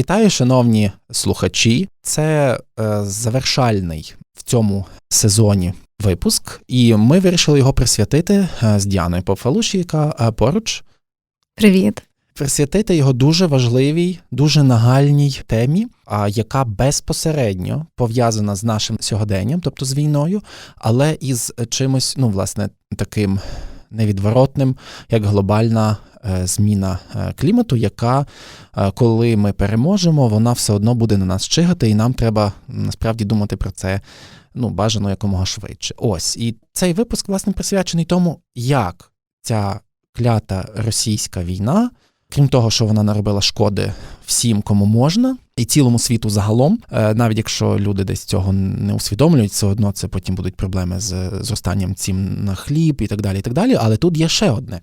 Вітаю, шановні слухачі. Це е, завершальний в цьому сезоні випуск, і ми вирішили його присвятити е, з Діаною Попфалуші, яка е, поруч. Привіт. Присвятити його дуже важливій, дуже нагальній темі, а яка безпосередньо пов'язана з нашим сьогоденням, тобто з війною, але із чимось, ну, власне, таким невідворотним, як глобальна зміна е, клімату, яка, е, коли ми переможемо, вона все одно буде на нас чигати, і нам треба насправді думати про це ну, бажано якомога швидше. Ось. І цей випуск, власне, присвячений тому, як ця клята російська війна. Крім того, що вона наробила шкоди всім, кому можна, і цілому світу загалом, е, навіть якщо люди десь цього не усвідомлюють, все одно це потім будуть проблеми з зростанням цін на хліб і так далі. і так далі. Але тут є ще одне: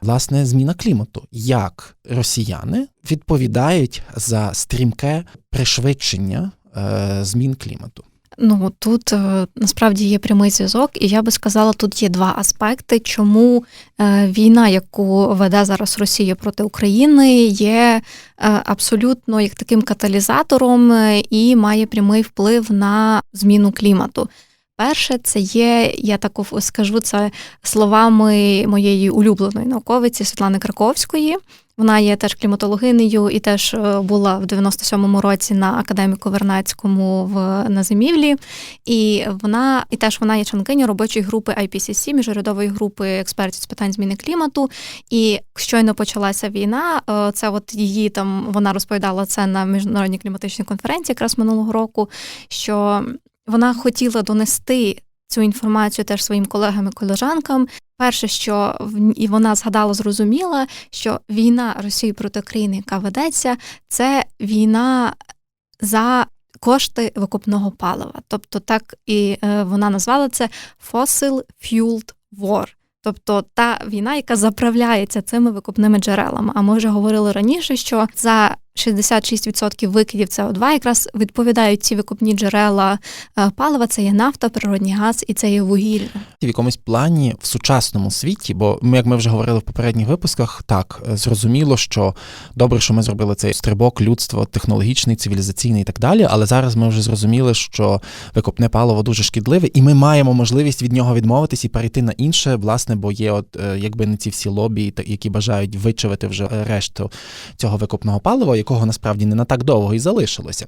власне, зміна клімату. Як росіяни відповідають за стрімке пришвидшення е, змін клімату? Ну тут е, насправді є прямий зв'язок, і я би сказала, тут є два аспекти, чому е, війна, яку веде зараз Росія проти України, є е, абсолютно як таким каталізатором і має прямий вплив на зміну клімату. Перше, це є, я так скажу це словами моєї улюбленої науковиці Світлани Краковської. Вона є теж кліматологинею і теж е, була в 97-му році на академіку Вернацькому в на зимівлі. І вона і теж вона є членкиня робочої групи IPCC, міжурядової групи експертів з питань зміни клімату. І щойно почалася війна. Е, це от її там вона розповідала це на міжнародній кліматичній конференції, якраз минулого року. що вона хотіла донести цю інформацію теж своїм колегам і колежанкам. Перше, що і вона згадала, зрозуміла, що війна Росії проти України, яка ведеться, це війна за кошти викупного палива. Тобто, так і е, вона назвала це Fossil Fueled War. Тобто та війна, яка заправляється цими викупними джерелами. А ми вже говорили раніше, що за 66% викидів СО2 якраз відповідають ці викупні джерела е, палива. Це є нафта, природній газ і це є вугілля. В якомусь плані в сучасному світі, бо ми, як ми вже говорили в попередніх випусках, так е, зрозуміло, що добре, що ми зробили цей стрибок, людство технологічний, цивілізаційний і так далі. Але зараз ми вже зрозуміли, що викопне паливо дуже шкідливе, і ми маємо можливість від нього відмовитись і перейти на інше, власне, бо є, от е, якби не ці всі лобі, які бажають вичавити вже решту цього викопного палива якого насправді не на так довго і залишилося.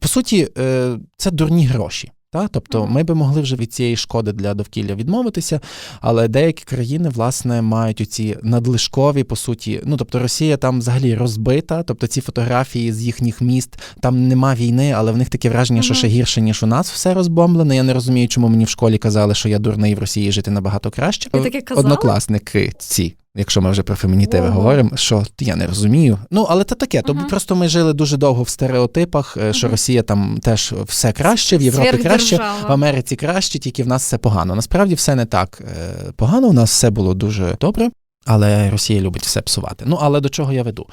По суті, е, це дурні гроші. Та? Тобто ми би могли вже від цієї шкоди для довкілля відмовитися, але деякі країни, власне, мають оці надлишкові, по суті, ну тобто Росія там взагалі розбита, тобто ці фотографії з їхніх міст, там нема війни, але в них таке враження, що ще гірше, ніж у нас все розбомблене. Я не розумію, чому мені в школі казали, що я дурний в Росії жити набагато краще. Таке? Однокласники ці. Якщо ми вже про фемінітиви говоримо, що я не розумію. Ну, але це таке. Тобто uh-huh. просто ми жили дуже довго в стереотипах, uh-huh. що Росія там теж все краще, в Європі краще, в Америці краще, тільки в нас все погано. Насправді все не так е, погано. У нас все було дуже добре, але Росія любить все псувати. Ну але до чого я веду?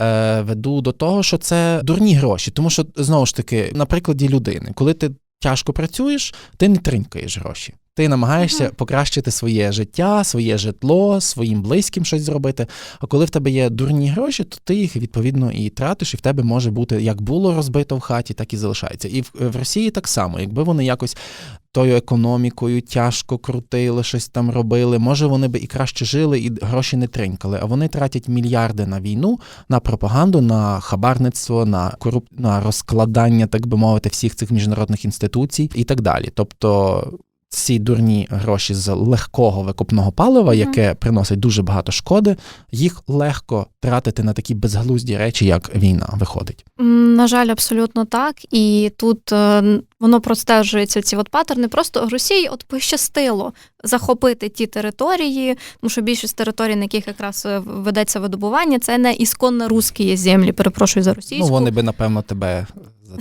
Е, Веду до того, що це дурні гроші, тому що знову ж таки, на прикладі людини, коли ти тяжко працюєш, ти не тринкаєш гроші. Ти намагаєшся uh-huh. покращити своє життя, своє житло, своїм близьким щось зробити. А коли в тебе є дурні гроші, то ти їх відповідно і тратиш, і в тебе може бути як було розбито в хаті, так і залишається. І в, в Росії так само, якби вони якось тою економікою тяжко крутили, щось там робили. Може, вони би і краще жили, і гроші не тринкали. А вони тратять мільярди на війну, на пропаганду, на хабарництво, на коруп... на розкладання, так би мовити, всіх цих міжнародних інституцій і так далі. Тобто ці дурні гроші з легкого викопного палива, яке приносить дуже багато шкоди, їх легко тратити на такі безглузді речі, як війна виходить. На жаль, абсолютно так. І тут е, воно простежується ці от паттерни. Просто Росії от пощастило захопити ті території, тому що більшість територій, на яких якраз е, ведеться видобування, це не ісконно русські землі. Перепрошую за російську. Ну вони би напевно тебе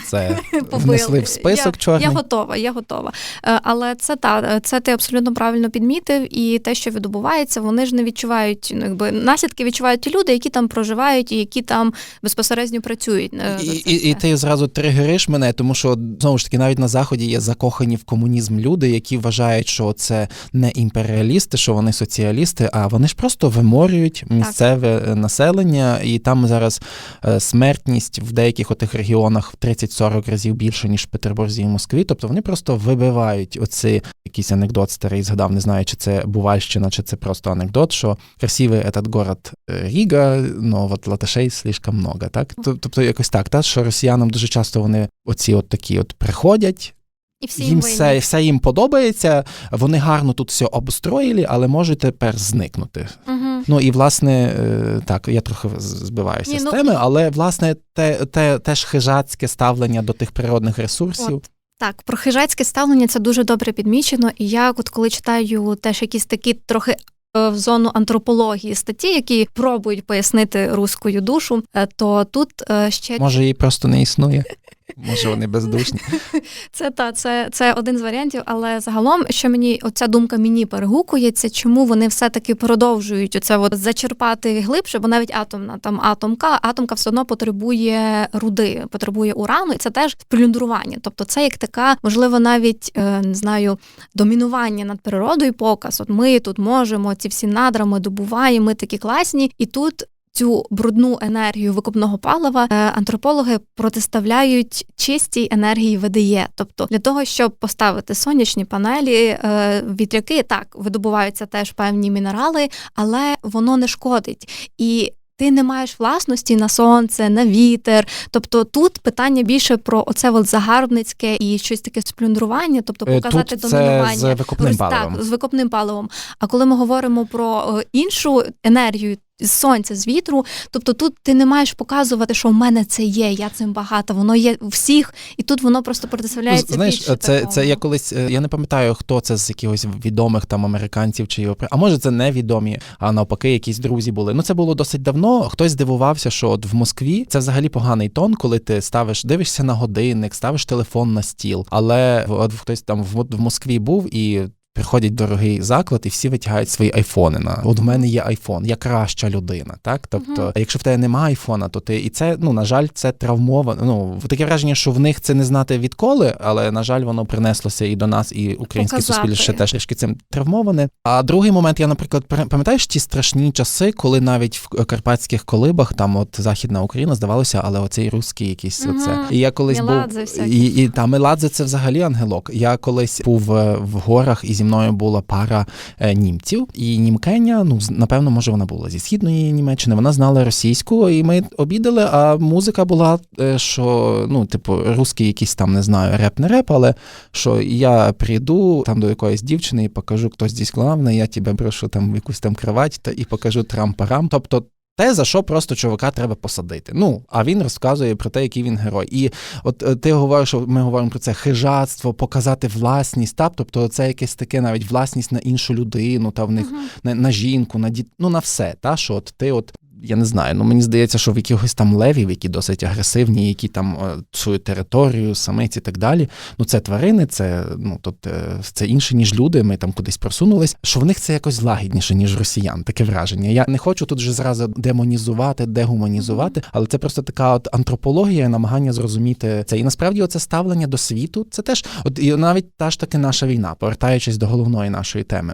це внесли в список я, чорний. Я готова, я готова. Е, Але це та це ти абсолютно правильно підмітив, і те, що відбувається, вони ж не відчувають. Ну якби наслідки відчувають ті люди, які там проживають і які там безпосередньо працюють. е, І, і, і ти зразу тригериш мене, тому що знову ж таки навіть на заході є закохані в комунізм люди, які вважають, що це не імперіалісти, що вони соціалісти, а вони ж просто виморюють місцеве е, населення, і там зараз смертність в деяких отих регіонах в 30-40 разів більше ніж в Петербурзі і Москві. Тобто вони просто вибивають оці якийсь анекдот старий згадав, не знаю, чи це Бувальщина, чи це просто анекдот, що красивий этот город е, Ріга, но от латашей слишком много. Так, тобто якось так, та що росіянам дуже часто вони оці от такі от приходять. І всі Їм все, все їм подобається, вони гарно тут все обстроїли, але можуть тепер зникнути. Угу. Ну і власне, е, так, я трохи збиваюся Ні, з ну, теми, але власне те, те, теж хижацьке ставлення до тих природних ресурсів. От. Так, про хижацьке ставлення це дуже добре підмічено. І я, от коли читаю теж якісь такі трохи е, в зону антропології статті, які пробують пояснити руською душу, е, то тут ще Може, її просто не існує. Може, вони бездушні. Це та це, це один з варіантів, але загалом, що мені оця думка мені перегукується, чому вони все-таки продовжують оце от зачерпати глибше, бо навіть атомна там атомка, атомка все одно потребує руди, потребує урану, і це теж плюндрування. Тобто, це як така, можливо, навіть е, не знаю, домінування над природою, показ. От ми тут можемо ці всі надра, ми добуваємо, ми такі класні, і тут. Цю брудну енергію викопного палива е, антропологи протиставляють чистій енергії ВДЄ. Тобто для того, щоб поставити сонячні панелі, е, вітряки так видобуваються теж певні мінерали, але воно не шкодить. І ти не маєш власності на сонце, на вітер. Тобто тут питання більше про оце от загарбницьке і щось таке сплюндрування, тобто Е, показати Тут це домінування. з викопним паливом. Так, з викопним паливом. А коли ми говоримо про іншу енергію. З сонця, з вітру, тобто тут ти не маєш показувати, що в мене це є, я цим багата, воно є у всіх, і тут воно просто протиставляється. Ну, знаєш, більше це, це я колись, е, я не пам'ятаю, хто це з якихось відомих там американців чи європе- а може це невідомі, а навпаки, якісь друзі були. Ну це було досить давно. Хтось здивувався, що от в Москві це взагалі поганий тон, коли ти ставиш, дивишся на годинник, ставиш телефон на стіл. Але от хтось там в, в Москві був і. Приходять в дорогий заклад, і всі витягають свої айфони. На от в мене є айфон, я краща людина. Так, тобто, Мгм. якщо в тебе немає айфона, то ти і це ну на жаль, це травмовано. Ну таке враження, що в них це не знати відколи, але на жаль, воно принеслося і до нас, і українське суспільство теж трішки цим травмоване. А другий момент, я, наприклад, пам'ятаєш ті страшні часи, коли навіть в карпатських колибах, там от Західна Україна, здавалося, але оцей русський якийсь Мгм. оце. І я колись Меладзе був всякі. і, і та Меладзе це взагалі ангелок. Я колись був е, в горах, і зі мною була пара е, німців, і німкеня, ну напевно, може вона була зі східної Німеччини. Вона знала російську, і ми обідали. А музика була, е, що ну, типу, русський якийсь там не знаю, реп не реп, але що я прийду там до якоїсь дівчини і покажу, хто здесь главний, я тебе брошу там якусь там кровать та і покажу трам-парам. Тобто. Те, за що просто чувака треба посадити. Ну, а він розказує про те, який він герой. І от е, ти говориш, що ми говоримо про це хижацтво, показати власність, та? тобто це якесь таке навіть власність на іншу людину, та в них Мгм. на, на жінку, на діт... ну на все. Та? Що от ти от. Я не знаю, ну мені здається, що в якихось там левів, які досить агресивні, які там е, свою територію, самиць і так далі. Ну це тварини, це ну тут е, це інше, ніж люди. Ми там кудись просунулись. Що в них це якось лагідніше, ніж росіян. Таке враження. Я не хочу тут же зразу демонізувати, дегуманізувати, але це просто така от антропологія, намагання зрозуміти це. І насправді оце ставлення до світу, це теж, от і навіть та ж таки наша війна, повертаючись до головної нашої теми.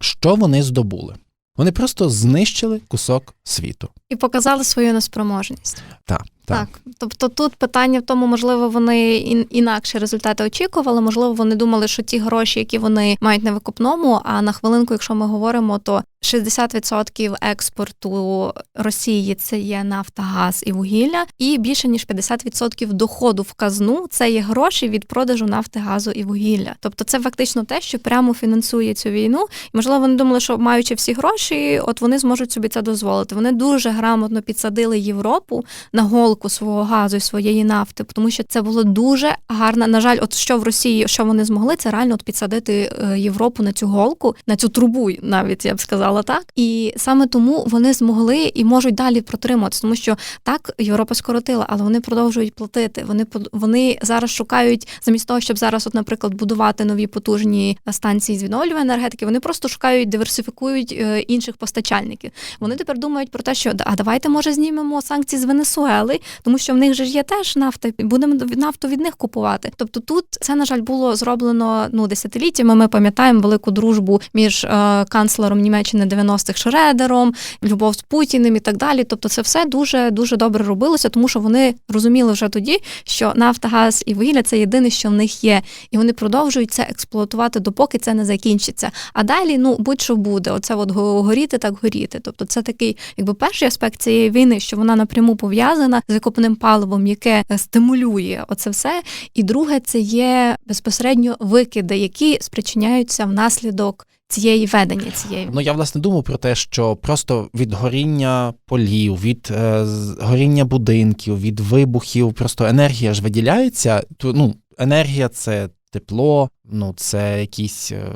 Що вони здобули? Вони просто знищили кусок світу. і показали свою неспроможність. Так, так. Так, тобто тут питання в тому, можливо, вони ін- інакше результати очікували. Можливо, вони думали, що ті гроші, які вони мають на викупному, а на хвилинку, якщо ми говоримо, то 60% експорту Росії це є нафта, газ і вугілля, і більше ніж 50% доходу в казну це є гроші від продажу нафти, газу і вугілля. Тобто, це фактично те, що прямо фінансує цю війну. І можливо, вони думали, що маючи всі гроші, от вони зможуть собі це дозволити. Вони дуже грамотно підсадили Європу на голку свого газу і своєї нафти, тому що це було дуже гарно. На жаль, от що в Росії, що вони змогли, це реально от підсадити е, Європу на цю голку, на цю трубу, навіть я б сказала. Сказала так, і саме тому вони змогли і можуть далі протримуватися, тому що так Європа скоротила, але вони продовжують платити. Вони вони зараз шукають замість того, щоб зараз, от, наприклад, будувати нові потужні станції з відновлювання енергетики. Вони просто шукають, диверсифікують е, інших постачальників. Вони тепер думають про те, що а давайте може знімемо санкції з Венесуели, тому що в них же ж є теж нафта, будемо нафту від них купувати. Тобто тут це на жаль було зроблено ну десятиліттями. Ми пам'ятаємо велику дружбу між е, канцлером Німеччини 90-х Шредером, любов з Путіним і так далі. Тобто, це все дуже дуже добре робилося, тому що вони розуміли вже тоді, що нафта, газ і вугілля це єдине, що в них є, і вони продовжують це експлуатувати, допоки це не закінчиться. А далі, ну будь-що буде, оце от горіти, так горіти. Тобто, це такий, якби перший аспект цієї війни, що вона напряму пов'язана з викопним паливом, яке стимулює оце все. І друге, це є безпосередньо викиди, які спричиняються внаслідок. Цієї ведення цієї ну я власне думав про те, що просто від горіння полів, від е, горіння будинків, від вибухів, просто енергія ж виділяється. То ну енергія це тепло, ну це якісь е,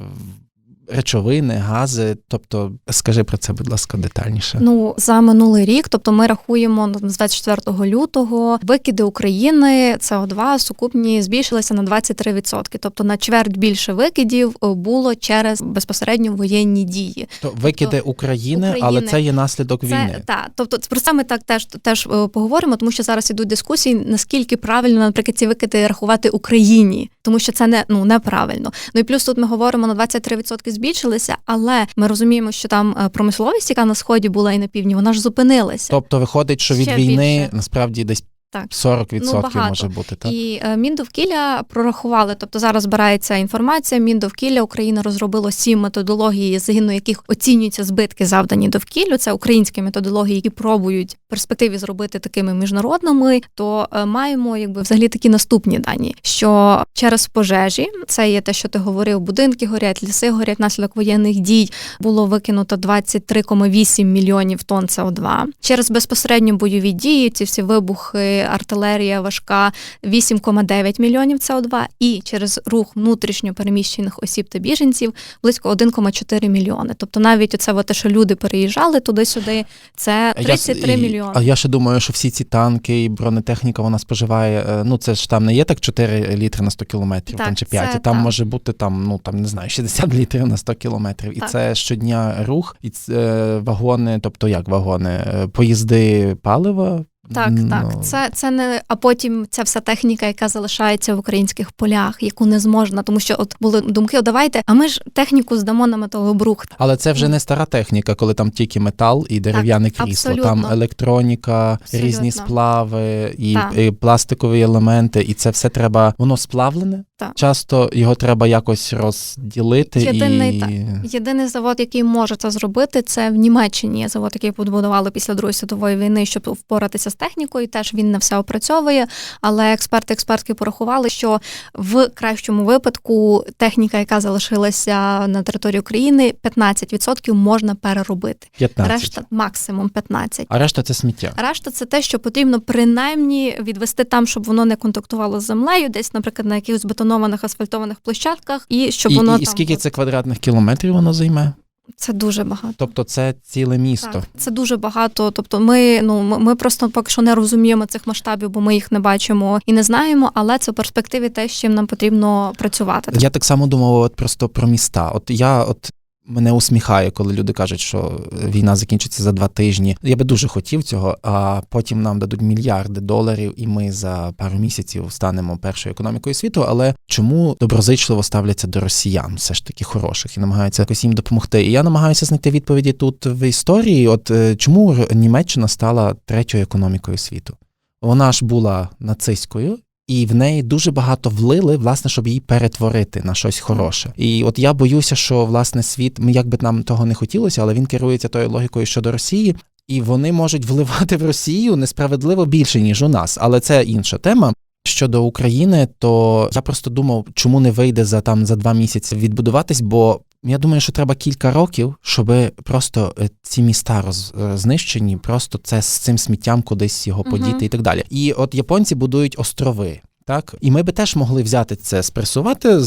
речовини, гази. Тобто, скажи про це, будь ласка, детальніше. Ну за минулий рік, тобто ми рахуємо з 24 лютого викиди України СО2 сукупні збільшилися на 23%. Тобто на чверть більше викидів е, було через безпосередньо воєнні дії. То викиди тобто, України, України, але це є наслідок це, війни. Так, тобто про це ми так теж теж е, поговоримо, тому що зараз ідуть дискусії, наскільки правильно, наприклад, ці викиди рахувати Україні, тому що це не ну неправильно. Ну і плюс тут ми говоримо на 23% збільшилися, але ми розуміємо, що там е, промисловість, яка на сході була і на півдні, вона ж зупинилася. Тобто виходить, що від Ще війни більше. насправді десь так. 40% ну, може бути, так? І е, Міндовкілля прорахували, тобто зараз збирається інформація. Міндовкілля Україна розробило сім методологій, згідно яких оцінюються збитки, завдані довкіллю. Це українські методології, які пробують в перспективі зробити такими міжнародними. То е, маємо якби взагалі такі наступні дані, що через пожежі це є те, що ти говорив, будинки горять, ліси горять, наслідок воєнних дій було викинуто 23,8 мільйонів тонн СО2. Через безпосередньо бойові дії, ці всі вибухи артилерія важка 8,9 мільйонів СО2 і через рух внутрішньо переміщених осіб та біженців близько 1,4 мільйони. Тобто навіть оце те, що люди переїжджали туди-сюди, це 33 я, мільйони. А я ще думаю, що всі ці танки і бронетехніка вона споживає. Е, ну це ж там не є так 4 літри на 100 кілометрів, там чи 5, це, там так. може бути там, ну там не знаю, 60 літрів на 100 кілометрів. І це щодня рух, і це вагони, тобто як вагони, е, поїзди палива. Так, no. так, ну. це це не а потім ця вся техніка, яка залишається в українських полях, яку не зможна, тому що от були думки, о, давайте, а ми ж техніку здамо на металобрухт. Але це вже не стара техніка, коли там тільки метал і дерев'яне так, крісло. Абсолютно. Там електроніка, абсолютно. різні сплави і, і пластикові елементи, і це все треба. Воно сплавлене. Так. Часто його треба якось розділити. Єдиний і... так. єдиний завод, який може це зробити, це в Німеччині. Завод, який побудували після Другої світової війни, щоб впоратися з технікою. Теж він не все опрацьовує. Але експерти експертки порахували, що в кращому випадку техніка, яка залишилася на території України, 15% можна переробити. 15. Решта максимум 15%. А решта це сміття. Решта це те, що потрібно принаймні відвести там, щоб воно не контактувало з землею, десь, наприклад, на якихось бетонованих асфальтованих площадках, і щоб і, воно і, там... скільки це квадратних кілометрів воно займе? Це дуже багато. Тобто це ціле місто. Так, Це дуже багато. Тобто, ми ну ми просто поки що не розуміємо цих масштабів, бо ми їх не бачимо і не знаємо. Але це в перспективі те, з чим нам потрібно працювати. Я так само думав, от просто про міста. От я от Мене усміхає, коли люди кажуть, що війна закінчиться за два тижні. Я би дуже хотів цього, а потім нам дадуть мільярди доларів, і ми за пару місяців станемо першою економікою світу. Але чому доброзичливо ставляться до росіян, все ж таки хороших, і намагаються якось їм допомогти? І я намагаюся знайти відповіді тут в історії. От е, чому Німеччина стала третьою економікою світу? Вона ж була нацистською, і в неї дуже багато влили, власне, щоб її перетворити на щось хороше. І от я боюся, що власне світ, як би нам того не хотілося, але він керується тою логікою щодо Росії. І вони можуть вливати в Росію несправедливо більше ніж у нас, але це інша тема. Щодо України, то я просто думав, чому не вийде за там за два місяці відбудуватись, бо я думаю, що треба кілька років, щоб просто е, ці міста роз, е, знищені, просто це з цим сміттям кудись його подіти uh-huh. і так далі. І от японці будують острови. Так, і ми би теж могли взяти це, спресувати,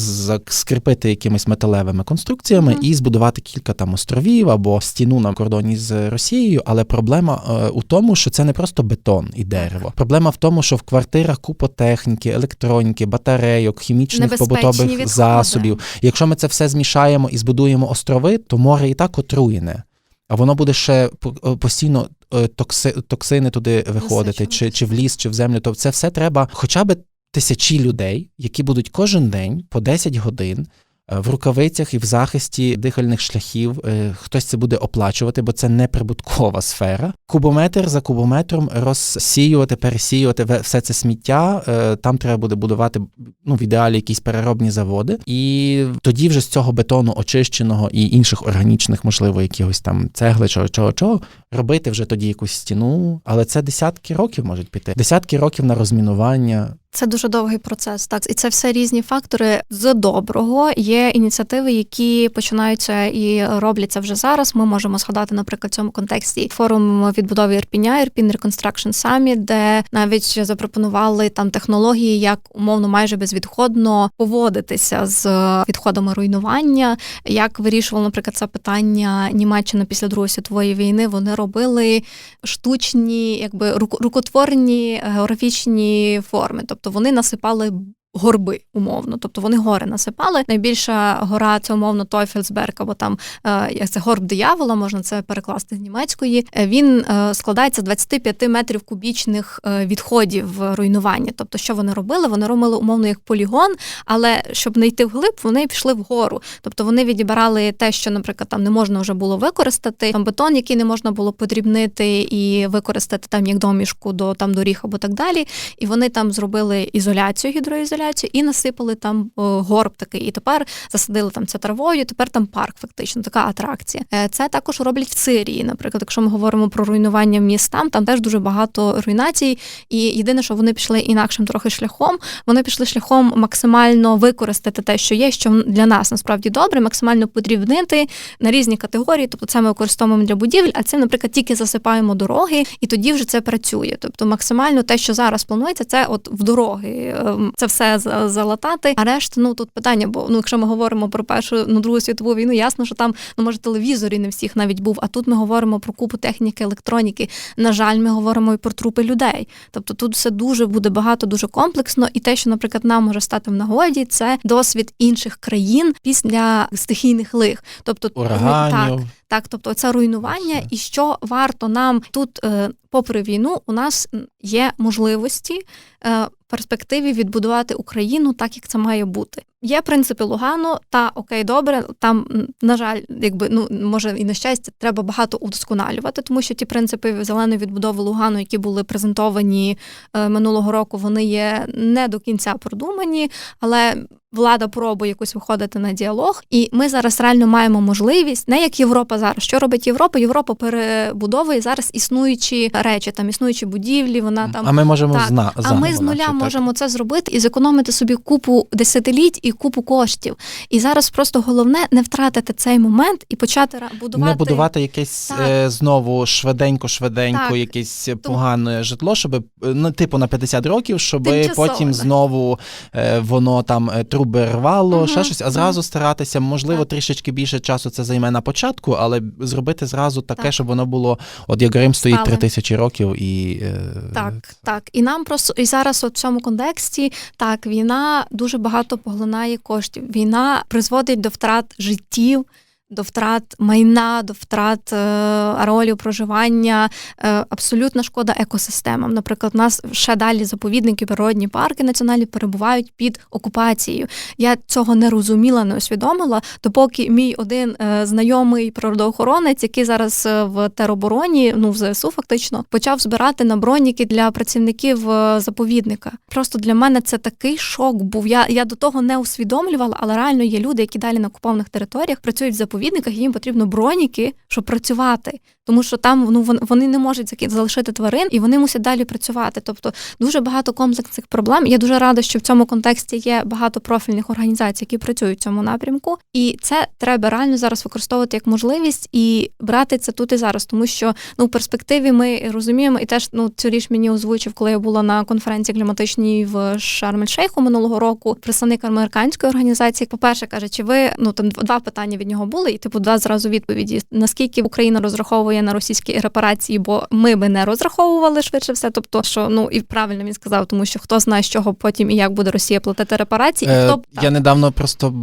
скріпити якимись металевими конструкціями mm-hmm. і збудувати кілька там островів або стіну на кордоні з Росією. Але проблема е, у тому, що це не просто бетон і дерево. Проблема в тому, що в квартирах купа техніки, електроніки, батарейок, хімічних побутових відходи. засобів. Якщо ми це все змішаємо і збудуємо острови, то море і так отруєне. А воно буде ще е, постійно е, токси, токсини туди виходити, чи чи в ліс, чи в землю. То це все треба хоча б тисячі людей, які будуть кожен день по 10 годин Е, в рукавицях і в захисті дихальних шляхів. Е, хтось це буде оплачувати, бо це не прибуткова сфера. Кубометр за кубометром розсіювати, пересіювати все це сміття. Е, там треба буде будувати ну, в ідеалі якісь переробні заводи, і тоді вже з цього бетону очищеного і інших органічних, можливо, якихось там цегли, чого чого чого, робити вже тоді якусь стіну. Але це десятки років можуть піти. Десятки років на розмінування. Це дуже довгий процес, так і це все різні фактори з доброго. Є ініціативи, які починаються і робляться вже зараз. Ми можемо згадати, наприклад, в цьому контексті форум відбудови Ірпіня, Ірпін Reconstruction Summit, де навіть запропонували там технології, як умовно майже безвідходно поводитися з відходами руйнування. Як вирішували, наприклад, це питання Німеччина після Другої світової війни. Вони робили штучні, якби рукотворні географічні форми, тобто тобто вони насипали горби умовно, тобто вони гори насипали. Найбільша гора це умовно Тойфельсберг, або там е, як це горб диявола, можна це перекласти з німецької. Е, він е, складається з 25 метрів кубічних відходів руйнування. Тобто, що вони робили? Вони робили умовно як полігон, але щоб не йти вглиб, вони пішли вгору. Тобто вони відібрали те, що, наприклад, там не можна вже було використати, там бетон, який не можна було подрібнити і використати там як домішку до там доріг або так далі. І вони там зробили ізоляцію, гідроізоляцію інсталяцію і насипали там горб такий. І тепер засадили там це травою. Тепер там парк, фактично, така атракція. Е, це також роблять в Сирії. Наприклад, якщо ми говоримо про руйнування міст там, там теж дуже багато руйнацій. І єдине, що вони пішли інакшим трохи шляхом. Вони пішли шляхом максимально використати те, що є, що для нас насправді добре, максимально подрібнити на різні категорії. Тобто, це ми використовуємо для будівель, а це, наприклад, тільки засипаємо дороги, і тоді вже це працює. Тобто, максимально те, що зараз планується, це от в дороги. Ем, це все залатати. А решта, ну тут питання, бо ну, якщо ми говоримо про першу ну другу світову війну, ясно, що там ну може телевізорі не всіх навіть був. А тут ми говоримо про купу техніки, електроніки. На жаль, ми говоримо і про трупи людей. Тобто тут все дуже буде багато, дуже комплексно, і те, що, наприклад, нам може стати в нагоді, це досвід інших країн після стихійних лих, тобто Ураганів. так. Так, тобто це руйнування, і що варто нам тут, е, попри війну, у нас є можливості е, перспективі відбудувати Україну так, як це має бути. Є принципи Лугану, та окей, добре. Там, на жаль, якби ну може і на щастя, треба багато удосконалювати, тому що ті принципи зеленої відбудови Лугану, які були презентовані е, минулого року, вони є не до кінця продумані, але влада пробує якось виходити на діалог, і ми зараз реально маємо можливість, не як Європа зараз. Що робить Європа? Європа перебудовує зараз існуючі речі, там існуючі будівлі. Вона там а ми можемо так, зна а ми з нуля можемо так. це зробити і зекономити собі купу десятиліть і купу коштів. І зараз просто головне не втратити цей момент і почати будувати не будувати якесь е, знову швиденько, швиденько, якесь погане житло, щоб ну типу на 50 років, щоб потім знову е, воно там е, труби рвало, uh ще щось, а зразу старатися, можливо, так. трішечки більше часу це займе на початку, але зробити зразу таке, так. щоб воно було, от як Рим стоїть три тисячі років і е... так, так. І нам просто і зараз от в цьому контексті так війна дуже багато поглинає коштів. Війна призводить до втрат життів до втрат майна, до втрат е, ареолів проживання, е, абсолютна шкода екосистемам. Наприклад, у нас ще далі заповідники, природні парки національні перебувають під окупацією. Я цього не розуміла, не усвідомила, допоки мій один е, знайомий природоохоронець, який зараз в теробороні, ну в ЗСУ, фактично, почав збирати на броніки для працівників заповідника. Просто для мене це такий шок був. Я я до того не усвідомлювала, але реально є люди, які далі на окупованих територіях працюють в заповідниках, заповідниках їм потрібно броніки, щоб працювати. Тому що там ну вон- вони не можуть залишити тварин і вони мусять далі працювати. Тобто дуже багато комплексних проблем. Я дуже рада, що в цьому контексті є багато профільних організацій, які працюють в цьому напрямку, і це треба реально зараз використовувати як можливість і брати це тут і зараз, тому що ну в перспективі ми розуміємо, і теж ну цю річ мені озвучив, коли я була на конференції кліматичній в Шарм-ель-Шейху минулого року. Представник американської організації, по-перше, каже, чи ви ну там два питання від нього були, і типу два зразу відповіді: наскільки Україна розраховує на російські репарації, бо ми би не розраховували швидше все. Тобто, що ну і правильно він сказав, тому що хто знає, з чого потім і як буде Росія платити репарації, і Е, хто е, я недавно просто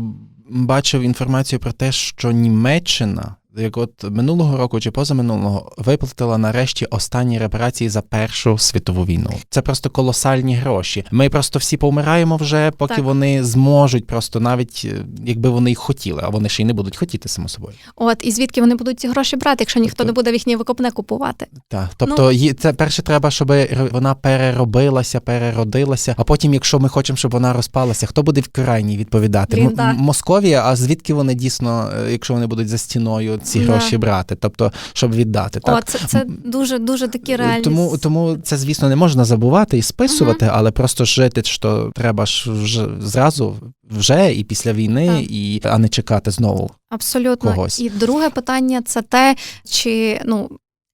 бачив інформацію про те, що Німеччина. Як от минулого року чи позаминулого виплатила нарешті останні репарації за Першу світову війну. Це просто колосальні гроші. Ми просто всі помираємо вже, поки Так. вони зможуть, просто навіть е, якби вони й хотіли, а вони ще й не будуть хотіти само собою. от і звідки вони будуть ці гроші брати, якщо ніхто Тобто- не буде в їхнє викопне купувати. Так, тобто їй це перше треба, щоб вона переробилася, переродилася. А потім, якщо ми хочемо, щоб вона розпалася, хто буде в крайній відповідати? Блін, М- Московія, а звідки вони дійсно, е, якщо вони будуть за стіною ці гроші брати? Тобто, щоб віддати, так О, це, це дуже дуже такі реальні. тому, тому це, звісно, не можна забувати і списувати, але просто жити, що треба ж вже зразу вже і після війни, Так. і а не чекати знову. Абсолютно. когось. І друге питання це те, чи ну.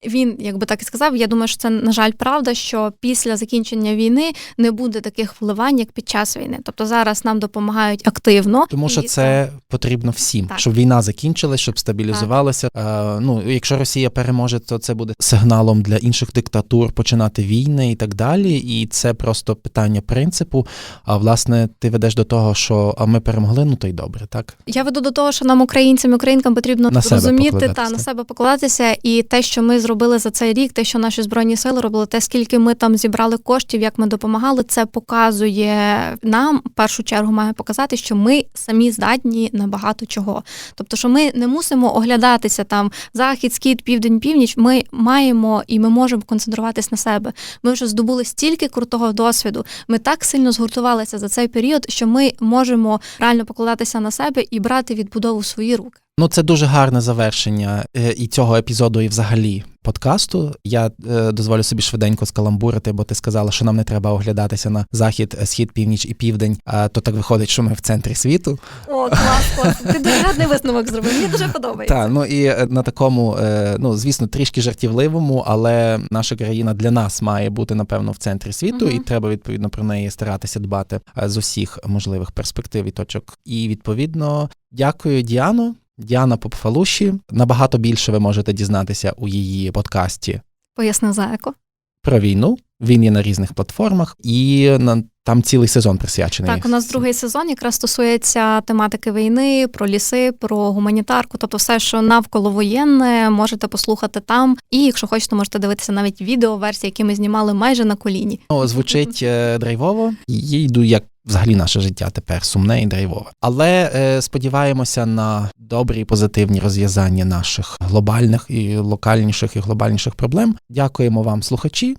Він, якби так і сказав, я думаю, що це на жаль правда, що після закінчення війни не буде таких вливань, як під час війни. Тобто зараз нам допомагають активно, Тому що І це потрібно всім, Так. щоб війна закінчилась, щоб стабілізувалася. Е, ну, якщо Росія переможе, то це буде сигналом для інших диктатур починати війни і так далі. І це просто питання принципу. А власне, ти ведеш до того, що а ми перемогли, ну то й добре, так? Я веду до того, що нам, українцям і українкам, потрібно На розуміти та на себе покладатися, і те, що ми зробили за цей рік, те, що наші збройні сили робили, те, скільки ми там зібрали коштів, як ми допомагали, це показує нам в першу чергу має показати, що ми самі здатні на багато чого. Тобто, що ми не мусимо оглядатися там захід, схід, південь, північ. Ми маємо і ми можемо концентруватись на себе. Ми вже здобули стільки крутого досвіду. Ми так сильно згуртувалися за цей період, що ми можемо реально покладатися на себе і брати відбудову в свої руки. Ну, це дуже гарне завершення е, і цього епізоду, і взагалі подкасту. Я е, дозволю собі швиденько скаламбурити, бо ти сказала, що нам не треба оглядатися на захід, е, схід, північ і південь. А то так виходить, що ми в центрі світу. О, клас, клас. Ти дуже гарний висновок зробив. Мені дуже подобається. Так, ну і на такому, ну звісно, трішки жартівливому, але наша країна для нас має бути напевно в центрі світу, Мгм. і треба відповідно про неї старатися дбати з усіх можливих перспектив і точок. І відповідно, дякую, Діано. Діана Попфалуші. Набагато більше ви можете дізнатися у її подкасті Пояснив Заеко. про війну. Він є на різних платформах, і на там цілий сезон присвячений. Так, у нас другий сезон якраз стосується тематики війни, про ліси, про гуманітарку, тобто все, що навколо воєнне, можете послухати там. І якщо хочете, можете дивитися навіть відеоверсії, які ми знімали майже на коліні. Ну, звучить е, драйвово. Я йду як взагалі наше життя тепер сумне і драйвове. Але е, сподіваємося на добрі і позитивні розв'язання наших глобальних і локальніших і глобальніших проблем. Дякуємо вам, слухачі.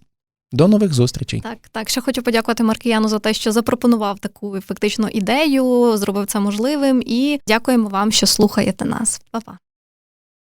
До нових зустрічей. Так, так, ще хочу подякувати Маркіяну за те, що запропонував таку фактично ідею, зробив це можливим. І дякуємо вам, що слухаєте нас. Па-па.